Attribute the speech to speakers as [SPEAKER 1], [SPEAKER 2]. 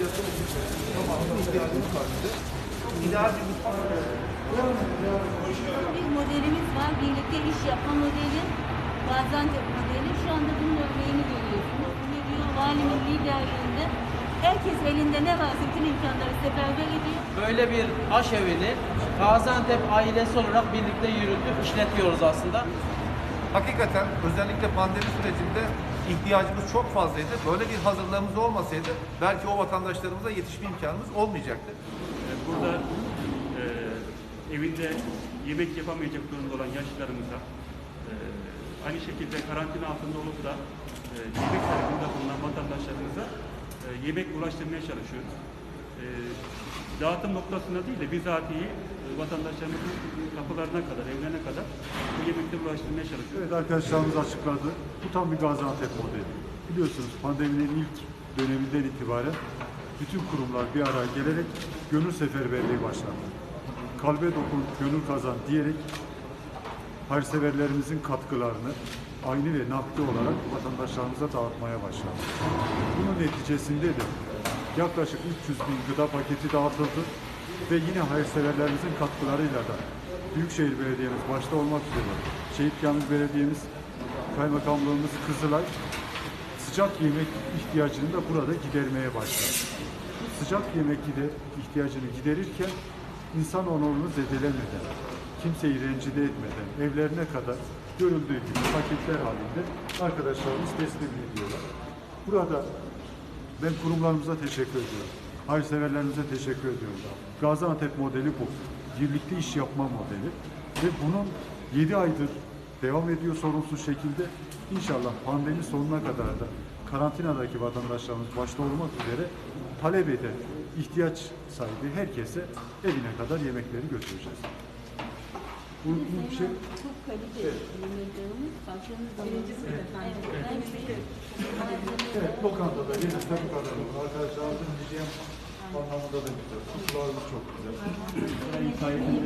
[SPEAKER 1] fiyatı tamamı ihtiyacını karşılıyor. İdeal bir mutfak
[SPEAKER 2] Bir modelimiz var. Birlikte iş yapma modeli. Gaziantep modeli. Şu anda bunun örneğini görüyorsunuz. Ne diyor? Valimin liderliğinde herkes elinde ne varsa bütün imkanları seferber ediyor.
[SPEAKER 3] Böyle bir aşevini Gaziantep ailesi olarak birlikte yürütüp işletiyoruz aslında.
[SPEAKER 1] Hakikaten özellikle pandemi sürecinde ihtiyacımız çok fazlaydı. Böyle bir hazırlığımız olmasaydı belki o vatandaşlarımıza yetişme imkanımız olmayacaktı.
[SPEAKER 4] Ee, Burada e, evinde yemek yapamayacak durumda olan yaşlılarımıza e, aynı şekilde karantina altında olup da e, yemek tarafında bulunan vatandaşlarımıza e, yemek ulaştırmaya çalışıyoruz. E, dağıtım noktasında değil de bizatihi e, vatandaşlarımızın kapılarına kadar, evlerine kadar ulaştırmaya çalışıyoruz.
[SPEAKER 5] Evet arkadaşlarımız açıkladı. Bu tam bir Gaziantep modeli. Biliyorsunuz pandeminin ilk döneminden itibaren bütün kurumlar bir araya gelerek gönül seferberliği başlattı. Kalbe dokun, gönül kazan diyerek hayırseverlerimizin katkılarını aynı ve nakdi olarak vatandaşlarımıza dağıtmaya başladı. Bunun neticesinde de yaklaşık 300 bin gıda paketi dağıtıldı ve yine hayırseverlerimizin katkılarıyla da Büyükşehir Belediye'miz başta olmak üzere Şehit Kamil Belediye'miz, Kaymakamlığımız Kızılay sıcak yemek ihtiyacını da burada gidermeye başladı. Sıcak yemek gide, ihtiyacını giderirken insan onurunu zedelemeden, kimseyi rencide etmeden evlerine kadar görüldüğü gibi paketler halinde arkadaşlarımız teslim ediyorlar. Burada ben kurumlarımıza teşekkür ediyorum. Hayırseverlerimize teşekkür ediyorum. Gaziantep modeli bu. Birlikte iş yapma modeli. Ve bunun 7 aydır devam ediyor sorunsuz şekilde. İnşallah pandemi sonuna kadar da karantinadaki vatandaşlarımız başta olmak üzere talep eden, ihtiyaç sahibi herkese evine kadar yemekleri götüreceğiz. Bu, bu bir şey
[SPEAKER 2] Çok kaliteli yemeklerimiz. Baktığınız zaman. Evet, evet.
[SPEAKER 5] Evet, lokantada gelirse bu kadar. Arkadaşlarımızın hijyen anlamında da güzel. Sularımız çok güzel.